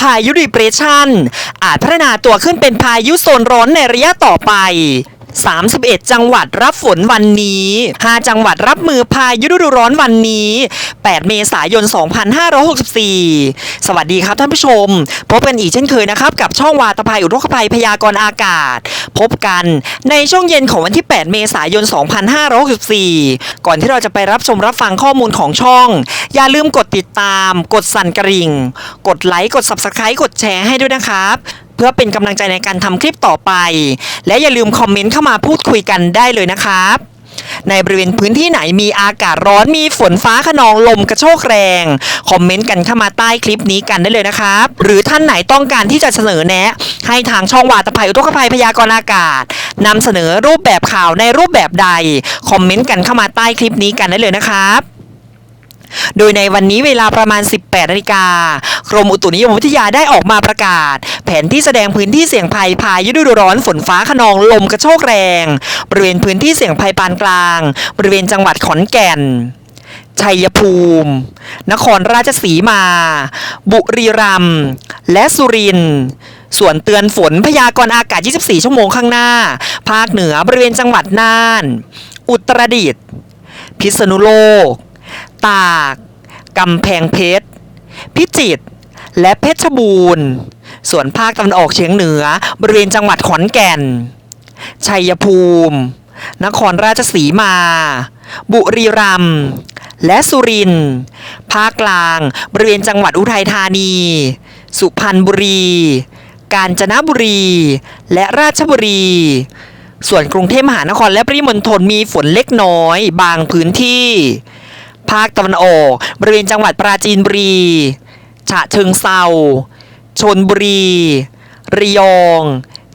พายุดิเปรสชันอาจพัฒนาตัวขึ้นเป็นพายุโซนร้อนในระยะต่อไป 31 จังหวัดรับฝนวันนี้ 5 จังหวัดรับมือพายุฤดูร้อนวันนี้ 8 เมษายน 2564 สวัสดีครับท่านผู้ชม พบกันอีกเช่นเคยนะครับ กับช่องวาตภัยอุทกภัยพยากรณ์อากาศ พบกันในช่วงเย็นของวันที่ 8 เมษายน 2564 ก่อนที่เราจะไปรับชมรับฟังข้อมูลของช่อง อย่าลืมกดติดตาม กดสั่นกระดิ่ง กดไลค์ กด Subscribe กดแชร์ให้ด้วยนะครับ พื่อเป็นกำลังใจในการทำคลิปต่อไป และอย่าลืมคอมเมนต์เข้ามาพูดคุยกันได้เลยนะครับในบริเวณพื้นที่ไหนมีอากาศร้อนมีฝนฟ้าขนองลมกระโชกแรง คอมเมนต์กันเข้ามาใต้คลิปนี้กันได้เลยนะครับ หรือท่านไหนต้องการที่จะเสนอแนะ ให้ทางช่องวาตภัยอุทกภัยพยากรณ์อากาศนำเสนอรูปแบบข่าวในรูปแบบใด คอมเมนต์กันเข้ามาใต้คลิปนี้กันได้เลยนะครับ โดยในวันนี้เวลาประมาณ 18นาฬิกากรมอุตุนิยมวิทยาได้ออกมาประกาศ แผนที่แสดงพื้นที่เสี่ยงภัยพายุฤดูร้อนฝนฟ้าขนองลมกระโชกแรง บริเวณพื้นที่เสี่ยงภัยปานกลาง บริเวณจังหวัดขอนแก่น ชัยภูมิ นครราชสีมา บุรีรัมย์ และสุรินทร์ส่วนเตือนฝนพยากรณ์อากาศ 24 ชั่วโมงข้างหน้า ภาคเหนือบริเวณจังหวัดน่าน อุตรดิตถ์พิษณุโลก ตากกำแพงเพชร พิจิตรและเพชรบูรณ์ ส่วนภาคตะวันออกเฉียงเหนือ บริเวณจังหวัดขอนแก่น ชัยภูมิ นครราชสีมา บุรีรัมย์และสุรินทร์ ภาคกลาง บริเวณจังหวัดอุทัยธานี สุพรรณบุรี กาญจนบุรี และราชบุรี ส่วนกรุงเทพมหานครและปริมณฑลมีฝนเล็กน้อย บางพื้นที่ ภาคตะวันออก บริเวณจังหวัดปราจีนบุรี ฉะเชิงเซาชนบุรี ระยอง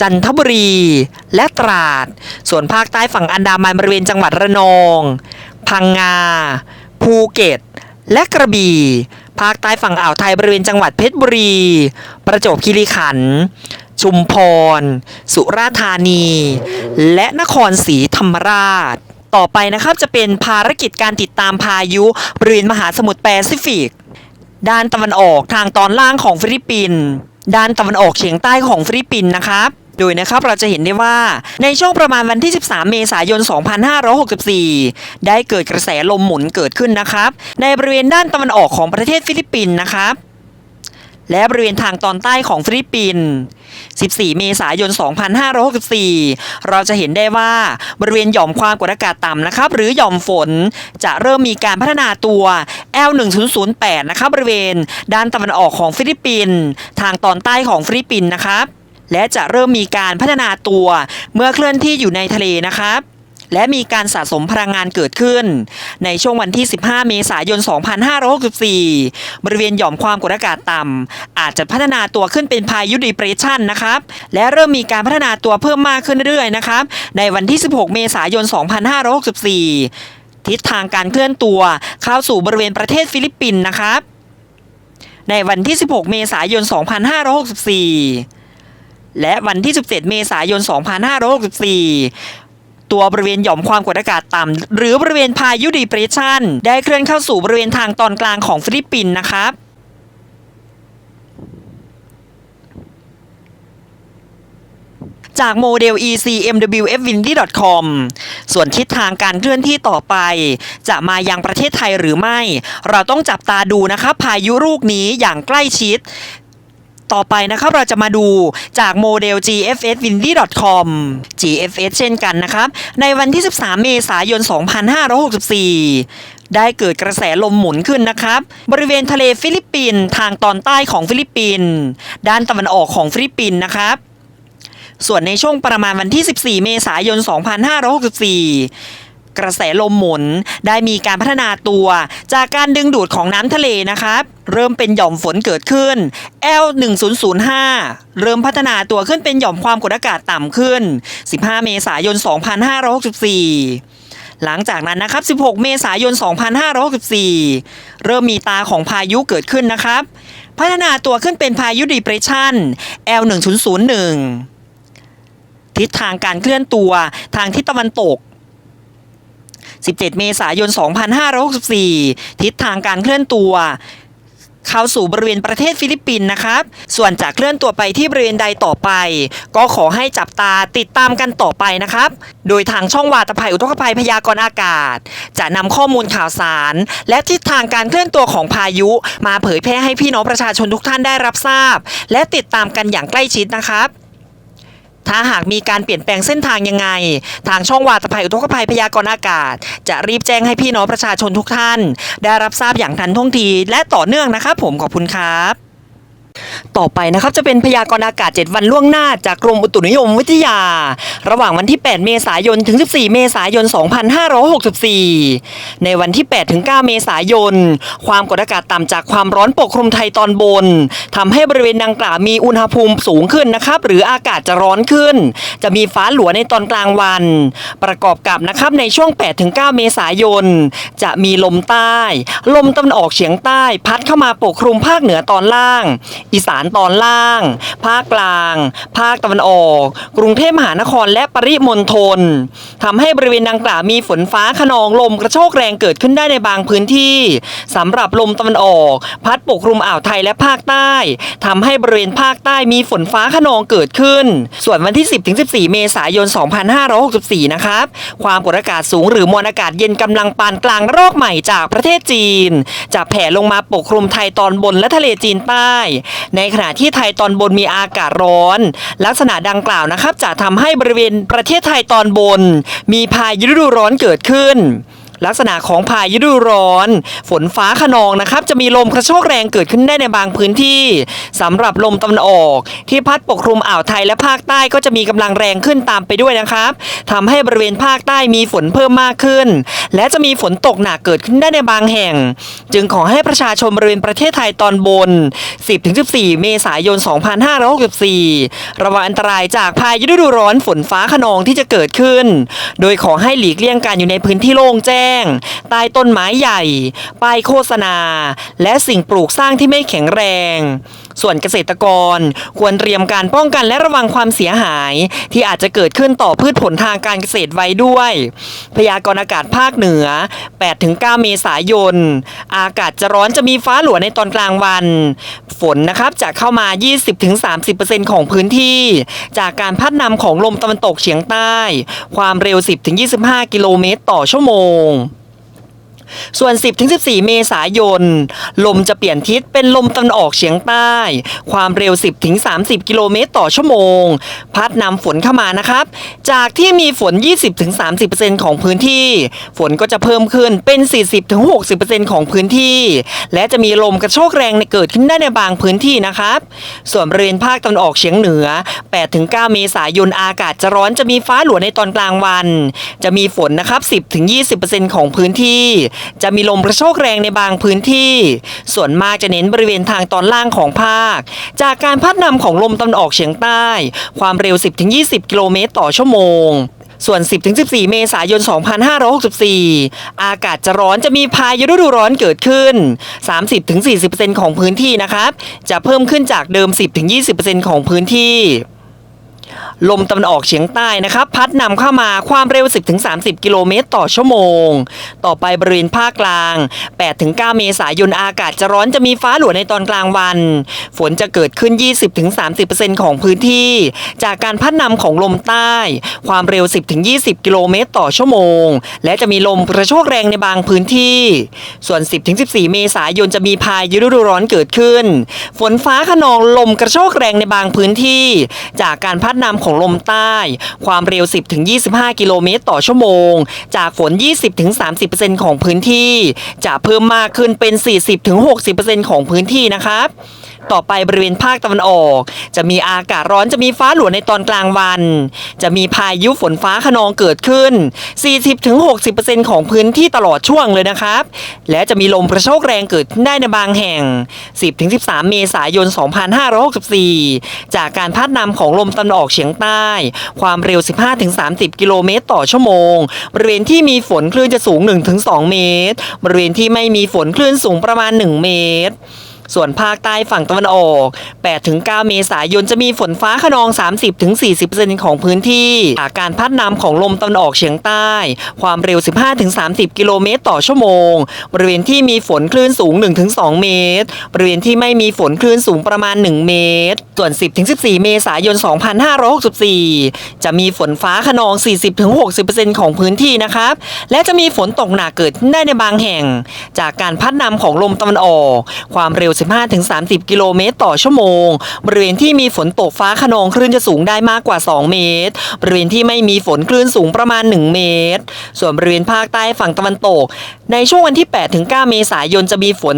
จันทบุรี และตราด ส่วนภาคใต้ฝั่งอันดามันบริเวณจังหวัดระนอง พังงา ภูเก็ต และกระบี่ภาคใต้ฝั่งอ่าวไทยบริเวณจังหวัดเพชรบุรี ประจวบคีรีขันธ์ ชุมพร สุราษฎร์ธานี และนครศรีธรรมราช ต่อไปนะครับจะเป็นภารกิจการติดตามพายุบริเวณมหาสมุทรแปซิฟิก ด้านตะวันออกทางตอนล่างของฟิลิปปินส์ด้านตะวันออกเฉียงใต้ของฟิลิปปินส์นะครับโดยนะครับเราจะเห็นได้ว่าในช่วงประมาณวันที่ 13 เมษายน 2564 ได้เกิดกระแสลมหมุนเกิดขึ้นนะครับ ในบริเวณด้านตะวันออกของประเทศฟิลิปปินส์นะครับ และบริเวณทางตอนใต้ของฟิลิปปินส์ 14 เมษายน 2564 เราจะเห็นได้ว่าบริเวณหย่อมความกดอากาศต่ำนะครับ หรือหย่อมฝนจะเริ่มมีการพัฒนาตัว L1008 นะครับบริเวณด้านตะวันออกของฟิลิปปินส์ทางตอนใต้ของฟิลิปปินส์นะครับ และจะเริ่มมีการพัฒนาตัวเมื่อเคลื่อนที่อยู่ในทะเลนะครับ และมีการสะสมพลังงานเกิดขึ้น ในช่วงวันที่ 15 เมษายน 2564 บริเวณหย่อมความกดอากาศต่ำอาจจะพัฒนาตัวขึ้นเป็นพายุดีเพรสชันนะครับ และเริ่มมีการพัฒนาตัวเพิ่มมากขึ้นเรื่อยๆนะครับ ในวันที่ 16 เมษายน 2564 ทิศทางการเคลื่อนตัวเข้าสู่บริเวณประเทศฟิลิปปินส์นะครับ ในวันที่ 16 เมษายน 2564และวันที่ 17 เมษายน 2564 ตัวบริเวณหย่อมความกดอากาศต่ำหรือบริเวณพายุดีเพรสชันได้เคลื่อนเข้าสู่บริเวณทางตอนกลางของฟิลิปปินส์นะครับจากโมเดล ECMWFWindy.com ส่วนทิศทางการเคลื่อนที่ต่อไป จะมายังประเทศไทยหรือไม่ เราต้องจับตาดูนะครับพายุลูกนี้อย่างใกล้ชิด ต่อไปนะครับเราจะมาดูจากโมเดล GFSWindy.com GFS เช่นกันนะครับ ในวันที่ 13 เมษายน 2564ได้เกิดกระแสลมหมุนขึ้นนะครับ บริเวณทะเลฟิลิปปินส์ทางตอนใต้ของฟิลิปปินส์ด้านตะวันออกของฟิลิปปินส์นะครับ ส่วนในช่วงประมาณวันที่ 14 เมษายน 2564 กระแสลมหมุนได้มีการพัฒนาตัว จากการดึงดูดของน้ำทะเลนะครับ เริ่มเป็นหย่อมฝนเกิดขึ้น L 1 0 0 5 เริ่มพัฒนาตัวขึ้นเป็นหย่อมความกดอากาศต่ำขึ้น 15 เมษายน 2564 หลังจากนั้นนะครับ 16 เมษายน 2564 เริ่มมีตาของพายุเกิดขึ้นนะครับ พัฒนาตัวขึ้นเป็นพายุดีเพรสชัน L 1 0 0 1 ทิศทางการเคลื่อนตัวทางทิศตะวันตก 17 เมษายน 2564 ทิศทางการเคลื่อนตัวเข้าสู่บริเวณประเทศฟิลิปปินส์นะครับ ส่วนจะเคลื่อนตัวไปที่บริเวณใดต่อไป ก็ขอให้จับตาติดตามกันต่อไปนะครับ โดยทางช่องวาตภัยอุทกภัยพยากรณ์อากาศ จะนำข้อมูลข่าวสาร และทิศทางการเคลื่อนตัวของพายุ มาเผยแพร่ให้พี่น้องประชาชนทุกท่านได้รับทราบ และติดตามกันอย่างใกล้ชิดนะครับ ถ้าหากมีการเปลี่ยนแปลงเส้นทางยังไง ทางช่องวาตภัยอุทกภัยพยากรณ์อากาศ จะรีบแจ้งให้พี่น้องประชาชนทุกท่าน ได้รับทราบอย่างทันท่วงทีและต่อเนื่องนะครับผมขอบคุณครับ ต่อไปนะครับจะเป็นพยากรณ์อากาศ 7 วันล่วงหน้าจากกรมอุตุนิยมวิทยา ระหว่างวันที่ 8 เมษายนถึง 14 เมษายน 2564 ในวันที่ 8 ถึง 9 เมษายน ความกดอากาศต่ำจากความร้อนปกคลุมไทยตอนบนทำให้บริเวณดังกล่าวมีอุณหภูมิสูงขึ้นนะครับ หรืออากาศจะร้อนขึ้น จะมีฟ้าหลัวในตอนกลางวัน ประกอบกับนะครับในช่วง 8 ถึง 9 เมษายน จะมีลมใต้ ลมตะวันออกเฉียงใต้ พัดเข้ามาปกคลุมภาคเหนือตอนล่างอีสานตอนล่าง ภาคกลาง ภาคตะวันออก กรุงเทพมหานครและปริมณฑลทำให้บริเวณดังกล่าวมีฝนฟ้าขนองลมกระโชกแรงเกิดขึ้นได้ในบางพื้นที่สำหรับลมตะวันออก พัดปกคลุมอ่าวไทยและภาคใต้ทำให้บริเวณภาคใต้มีฝนฟ้าขนองเกิดขึ้น ส่วนวันที่ 10ถึง14 เมษายน 2564 นะครับ ความกดอากาศสูงหรือมวลอากาศเย็นกำลังปานกลางระลอกใหม่จากประเทศจีน จะแผ่ลงมาปกคลุมไทยตอนบนและทะเลจีนใต้ในขณะที่ไทยตอนบนมีอากาศร้อน ลักษณะดังกล่าวนะครับจะทำให้บริเวณประเทศไทยตอนบน มีพายุฤดูร้อนเกิดขึ้น ลักษณะของพายุฤดูร้อน ฝนฟ้าขนองนะครับจะมีลมกระโชกแรงเกิดขึ้นได้ในบางพื้นที่สำหรับลมตะวันออก ที่พัดปกคลุมอ่าวไทยและภาคใต้ก็จะมีกำลังแรงขึ้นตามไปด้วยนะครับทำให้บริเวณภาคใต้มีฝนเพิ่มมากขึ้น และจะมีฝนตกหนักเกิดขึ้นได้ในบางแห่ง จึงขอให้ประชาชนบริเวณประเทศไทยตอนบน 10-14 เมษายน 2564 ระวังอันตรายจากพายุฤดูร้อนฝนฟ้าขนองที่จะเกิดขึ้น โดยขอให้หลีกเลี่ยงการอยู่ในพื้นที่โล่งแจ้งใต้ต้นไม้ใหญ่ ป้ายโฆษณา และสิ่งปลูกสร้างที่ไม่แข็งแรง ส่วนเกษตรกรควรเตรียมการป้องกันและระวังความเสียหาย ที่อาจจะเกิดขึ้นต่อพืชผลทางการเกษตรไว้ด้วย พยากรณ์อากาศภาคเหนือ 8-9 เมษายน อากาศจะร้อนจะมีฟ้าหลัวในตอนกลางวัน ฝนนะครับจะเข้ามา 20-30%ของพื้นที่ จากการพัดนำของลมตะวันตกเฉียงใต้ ความเร็ว 10-25 กิโลเมตรต่อชั่วโมง ส่วน 10-14 เมษายน ลมจะเปลี่ยนทิศเป็นลมตะวันออกเฉียงใต้ ความเร็ว 10-30 กิโลเมตรต่อชั่วโมง พัดนำฝนเข้ามานะครับ จากที่มีฝน 20-30%ของพื้นที่ ฝนก็จะเพิ่มขึ้นเป็น 40-60%ของพื้นที่ และจะมีลมกระโชกแรงเกิดขึ้นได้ในบางพื้นที่นะครับ ส่วนบริเวณภาคตะวันออกเฉียงเหนือ 8-9 เมษายนอากาศจะร้อนจะมีฟ้าหลวในตอนกลางวัน จะมีฝนนะครับ 10-20%ของพื้นที่จะมีลมกระโชกแรงในบางพื้นที่ ส่วนมากจะเน้นบริเวณทางตอนล่างของภาค จากการพัดนำของลมตะวันออกเฉียงใต้ ความเร็ว 10-20 กิโลเมตรต่อชั่วโมงส่วน 10-14 เมษายน 2564 อากาศจะร้อนจะมีพายุฤดูร้อนเกิดขึ้น 30-40%ของพื้นที่นะครับ จะเพิ่มขึ้นจากเดิม 10-20%ของพื้นที่ ลมตะวันออกเฉียงใต้นะครับ พัดนำเข้ามาความเร็ว 10-30 กิโลเมตรต่อชั่วโมง ต่อไปบริเวณภาคกลาง 8-9 เมษายนอากาศจะร้อนจะมีฟ้าหลัวในตอนกลางวัน ฝนจะเกิดขึ้น 20-30%ของพื้นที่ จากการพัดนำของลมใต้ ความเร็ว 10-20 กิโลเมตรต่อชั่วโมง และจะมีลมกระโชกแรงในบางพื้นที่ ส่วน 10-14 เมษายนจะมีพายุฤดูร้อนเกิดขึ้น ฝนฟ้าขนองลมกระโชกแรงในบางพื้นที่ จากการพัดนำของลมใต้ ความเร็ว 10-25 กิโลเมตรต่อชั่วโมง จากฝน 20-30%ของพื้นที่ จะเพิ่มมากขึ้นเป็น 40-60%ของพื้นที่นะครับ ต่อไปบริเวณภาคตะวันออก จะมีอากาศร้อนจะมีฟ้าหลวในตอนกลางวัน จะมีพายุฝนฟ้าขนองเกิดขึ้น 40-60%ของพื้นที่ตลอดช่วงเลยนะครับ และจะมีลมกระโชกแรงเกิดขึ้นได้ในบางแห่ง 10-13 เมษายน 2564 จากการพัดนำของลมตะวันออกเฉียงใต้ ความเร็ว 15-30 กิโลเมตรต่อชั่วโมง บริเวณที่มีฝนคลื่นจะสูง 1-2 เมตร บริเวณที่ไม่มีฝนคลื่นสูงประมาณ 1 เมตร ส่วนภาคใต้ฝั่งตะวันออก 8-9 เมษายนจะมีฝนฟ้าขนอง 30-40%ของพื้นที่จากการพัดนำของลมตะวันออกเฉียงใต้ ความเร็ว 15-30 กิโลเมตรต่อชั่วโมง บริเวณที่มีฝนคลื่นสูง 1-2 เมตร บริเวณที่ไม่มีฝนคลื่นสูงประมาณ 1 เมตร ส่วน 10-14 เมษายน 2564 จะมีฝนฟ้าขนอง 40-60%ของพื้นที่นะครับ และจะมีฝนตกหนักเกิดได้ในบางแห่ง จากการพัดนำของลมตะวันออก ความเร็ว15-30 กิโลเมตรต่อชั่วโมง บริเวณที่มีฝนตกฟ้าขนองคลื่นจะสูงได้มากกว่า 2 เมตร บริเวณที่ไม่มีฝนคลื่นสูงประมาณ 1 เมตร ส่วนบริเวณภาคใต้ฝั่งตะวันตก ในช่วงวันที่ 8-9 เมษายนจะมีฝน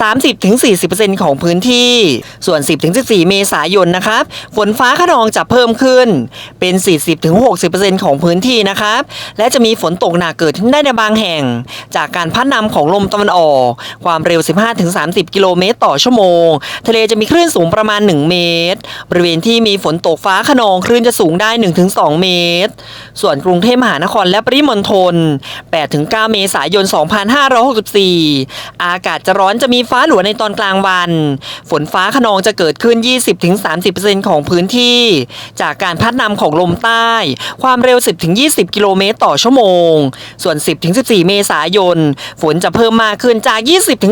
30-40%ของพื้นที่ ส่วน 10-14 เมษายนนะครับฝนฟ้าขนองจะเพิ่มขึ้นเป็น 40-60%ของพื้นที่นะครับ และจะมีฝนตกหนักเกิดขึ้นได้ในบางแห่ง จากการพัดนำของลมตะวันออก ความเร็ว 15-30 กิโลเมตรต่อชั่วโมง ทะเลจะมีคลื่นสูงประมาณ 1 เมตร บริเวณที่มีฝนตกฟ้าขนองคลื่นจะสูงได้ 1-2 เมตร ส่วนกรุงเทพมหานครและปริมณฑล8-9 เมษายน 2564 อากาศจะร้อนจะมีฟ้าหลัวในตอนกลางวัน ฝนฟ้าขนองจะเกิดขึ้น 20-30%ของพื้นที่ จากการพัดนำของลมใต้ ความเร็ว 10-20 กิโลเมตรต่อชั่วโมง ส่วน 10-14 เมษายน ฝนจะเพิ่มมากขึ้นจาก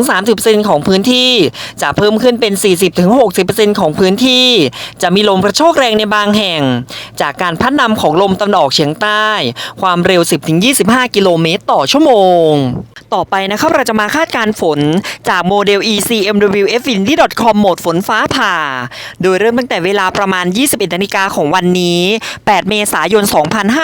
20-30%ของพื้นที่ จะเพิ่มขึ้นเป็น 40-60%ของพื้นที่ จะมีลมกระโชกแรงในบางแห่ง จากการพัดนำของลมตะวันออกเฉียงใต้ ความเร็ว 10-25 กิโลเมตรต่อชั่วโมง ต่อไปนะครับเราจะมาคาดการฝนจากโมเดล ECMWF-Indy.com โหมดฝนฟ้าผ่า โดยเริ่มตั้งแต่เวลาประมาณ 21นาฬิกาของวันนี้ 8 เมษายน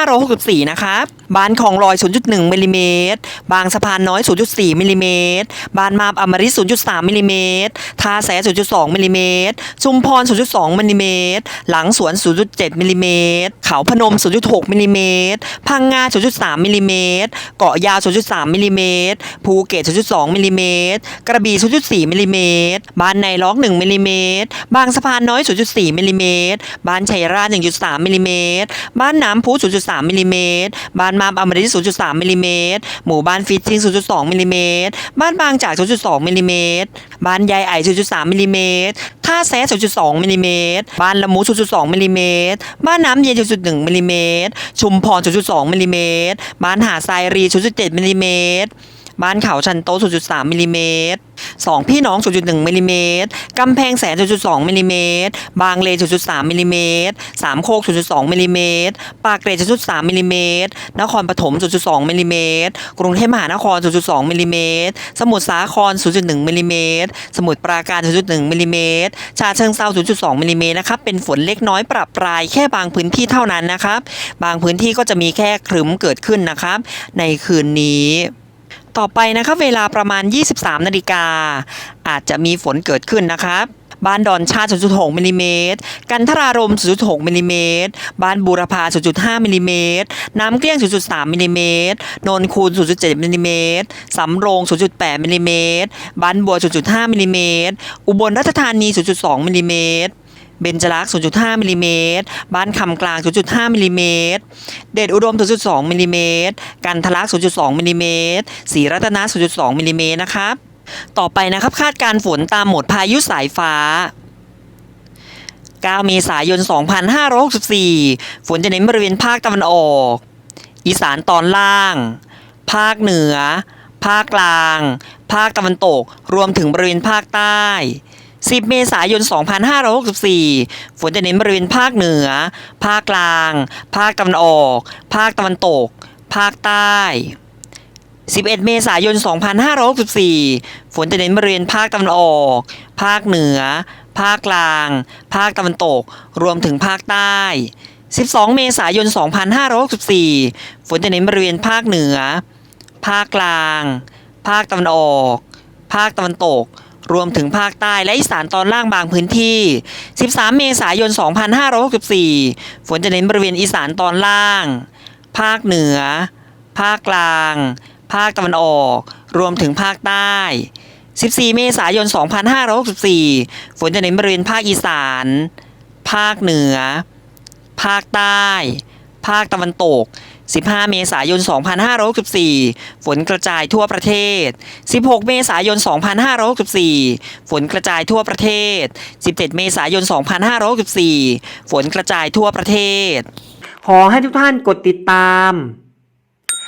2564 นะครับ บานของลอย 0.1มิลลิเมตร บางสะพานน้อย 0.4มิลลิเมตร บานมาบอมริต0.3มิลลิเมตรท่าแส 0.2มิลลิเมตร ชุมพร 0.2มิลลิเมตร หลังสวน 0.7มิลลิเมตร เขาพนม 0.6มิลลิเมตร พังงา 0.3มิลลิเมตร เกาะยาว 0.3มิลลิเมตร ภูเก็ต 0.2มิลลิเมตร กระบี่ 0.4มิลลิเมตร บานในล็อก 1มิลลิเมตร บางสะพานน้อย 0.4มิลลิเมตร บานชัยราช 1.3มิลลิเมตร บ้านน้ำพุ 0.3มิลลิเมตร บานมาบอมริที่0.3มิลลิเมตรหมู่บ้านฟิตชิง 0.2มิลลิเมตรบ้านบางจาก 0.2มิลลิเมตรบ้านยายไอ0.3มิลลิเมตรท่าแซะ0.2มิลลิเมตรบ้านละมู0.2มิลลิเมตรบ้านน้ำเย็น0.1มิลลิเมตรชุมพร0.2มิลลิเมตรบ้านหาดทรายรี0.7มิลลิเมตร บ้านเขาชันโต 0.3มิลิเมตรสองพี่น้อง 0.1มิลิเมตรกำแพงแสน 0.2มิลิเมตรบางเล 0.3มิลิเมตรสามโคก 0.2มิลิเมตรปากเกร็ด 0.3มิลิเมตรนครปฐม 0.2มิลิเมตรกรุงเทพมหานคร 0.2มิลิเมตรสมุทรสาคร 0.1มิลิเมตรสมุทรปราการ 0.1มิลิเมตรชาเชิงเซา 0.2มิลิเมตรนะครับ เป็นฝนเล็กน้อยปรับปรายแค่บางพื้นที่เท่านั้นนะครับ บางพื้นที่ก็จะมีแค่ครึ้มเกิดขึ้นนะครับ ในคืนนี้ ต่อไปนะครับเวลาประมาณ 23 นาฬิกา อาจจะมีฝนเกิดขึ้นนะครับบ้านดอนชาติ 0.6มิลลิเมตร กันทรารม 0.6มิลลิเมตร บ้านบูรพา 0.5มิลลิเมตร น้ำเกลี้ยง 0.3มิลลิเมตร นนคูน 0.7มิลลิเมตร สำโรง 0.8มิลลิเมตร บ้านบัว 0.5มิลลิเมตร อุบลราชธานี 0.2มิลลิเมตร เบญจลักษณ์ 0.5มิลลิเมตร บ้านคำกลาง 0.5มิลลิเมตร เดชอุดม 0.2มิลลิเมตร กันทะลัก0.2มิลลิเมตร ศรีรัตนะ 0.2มิลลิเมตรนะครับ ต่อไปนะครับคาดการฝนตามโหมดพายุสายฟ้า 9 เมษายน 2564 ฝนจะเน้นบริเวณภาคตะวันออก อีสานตอนล่าง ภาคเหนือ ภาคกลาง ภาคตะวันตก รวมถึงบริเวณภาคใต้ 10 เมษายน 2564 ฝนจะเน้นบริเวณภาคเหนือ ภาคกลาง ภาคตะวันออก ภาคตะวันตก ภาคใต้ 11 เมษายน 2564 ฝนจะเน้นบริเวณภาคตะวันออก ภาคเหนือ ภาคกลาง ภาคตะวันตก รวมถึงภาคใต้ 12 เมษายน 2564 ฝนจะเน้นบริเวณภาคเหนือ ภาคกลาง ภาคตะวันออก ภาคตะวันตก รวมถึงภาคใต้และอีสานตอนล่างบางพื้นที่ 13 เมษายน 2564 ฝนจะเน้นบริเวณอีสานตอนล่าง ภาคเหนือ ภาคกลาง ภาคตะวันออก รวมถึงภาคใต้ 14 เมษายน 2564 ฝนจะเน้นบริเวณภาคอีสาน ภาคเหนือ ภาคใต้ ภาคตะวันตก 15 เมษายน 2564 ฝนกระจายทั่วประเทศ 16 เมษายน 2564 ฝนกระจายทั่วประเทศ 17 เมษายน 2564 ฝนกระจายทั่วประเทศ ขอให้ทุกท่านกดติดตาม